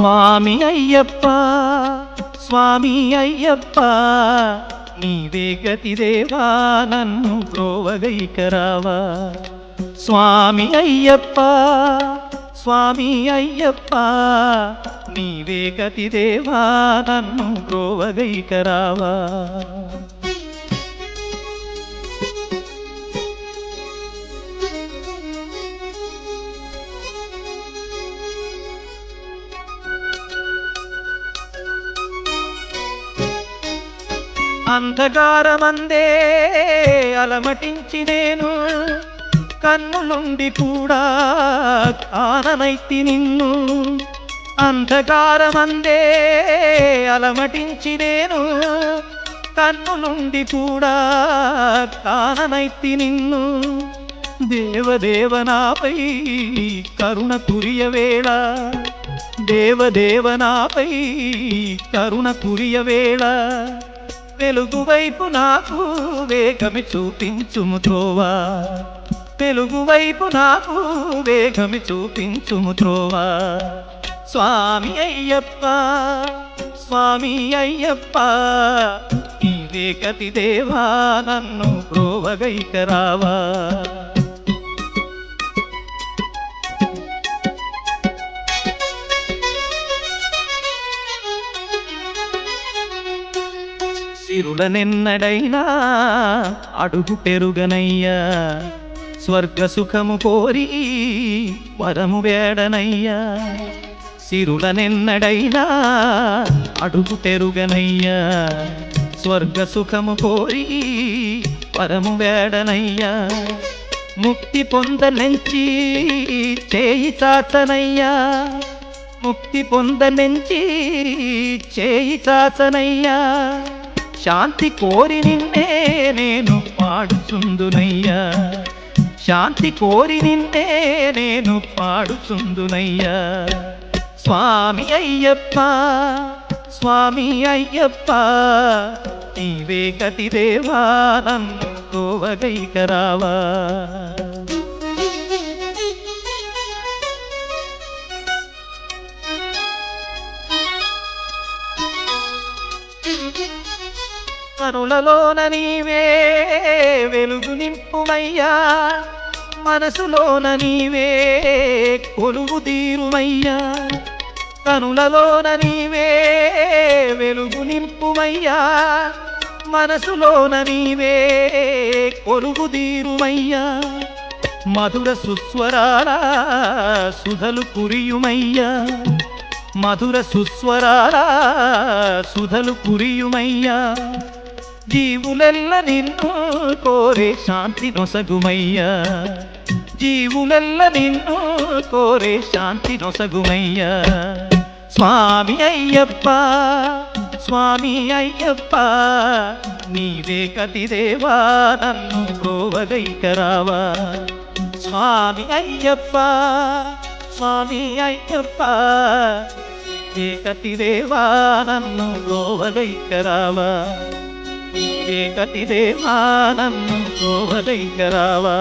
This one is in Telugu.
స్వామి అయ్యప్ప స్వామి అయ్యప్ప నీవే గతి దేవా నన్ను ప్రోవగైకరావా స్వామి అయ్యప్ప స్వామి అయ్యప్ప నీవే గతి దేవా నన్ను ప్రోవగైకరావా అంధకారమందే అలమటించి నేను కన్నులుండి కూడా కాననైతి నిన్ను. అంధకారమందే అలమటించి నేను కన్నులుండి కూడా కాననైతి నిన్ను. దేవదేవనాపై కరుణ కురియవేళ దేవదేవనాపై కరుణ కురియవేళ వెలుగు వైపు నాకు వేగమి చూపించుము త్రోవా వెలుగు వైపు నాకు వేగమి చూపించుము త్రోవా స్వామి అయ్యప్ప స్వామి అయ్యప్ప నీవే గతి దేవా నన్ను ప్రోవగైకరావా సిరులనెన్నడైనా అడుగు పెరుగనయ్యా. స్వర్గ సుఖము కోరి వరము వేడనయ్యా. సిరులనెన్నడైనా అడుగు పెరుగనయ్యా. స్వర్గ సుఖము కోరి వరము వేడనయ్యా. ముక్తి పొందనెంచి చేయి చాచనయ్యా. ముక్తి పొందనెంచి చేయి చాచనయ్యా. శాంతి కోరి నిన్నే నేను పాడుచుందునయ్యా. శాంతి కోరి నిన్నే నేను పాడుచుందునయ్యా. స్వామి అయ్యప్ప స్వామి అయ్యప్ప నీవే గతిదేవా నన్ను కోవగైకరావా కనులలోన నీవే వెలుగు నింపుమయ్యా. మనసులోన నీవే కొలువు తీరుమయ్యా. కనులలోన నీవే వెలుగు నింపుమయ్యా. మనసులోన నీవే కొలువు తీరుమయ్యా. మధుర సుస్వరాల సుధలు కురియుమయ్యా. మధుర సుస్వరాల సుధలు కురియుమయ్యా. జీవులెల్ల నిన్ను కోరే శాంతి నొసగుమయ్యా. జీవులెల్ల నిన్ను కోరే శాంతి నొసగుమయ్యా. స్వామి అయ్యప్ప స్వామి అయ్యప్ప నీవే కతిదేవా నన్ను కోవగైకరావా స్వామి అయ్యప్ప స్వామి అయ్యప్ప ఏకతి కతిదేవా నన్ను ప్రోవగైకరావా. ఏకతి దేవా నన్ను ప్రోవగైకరావా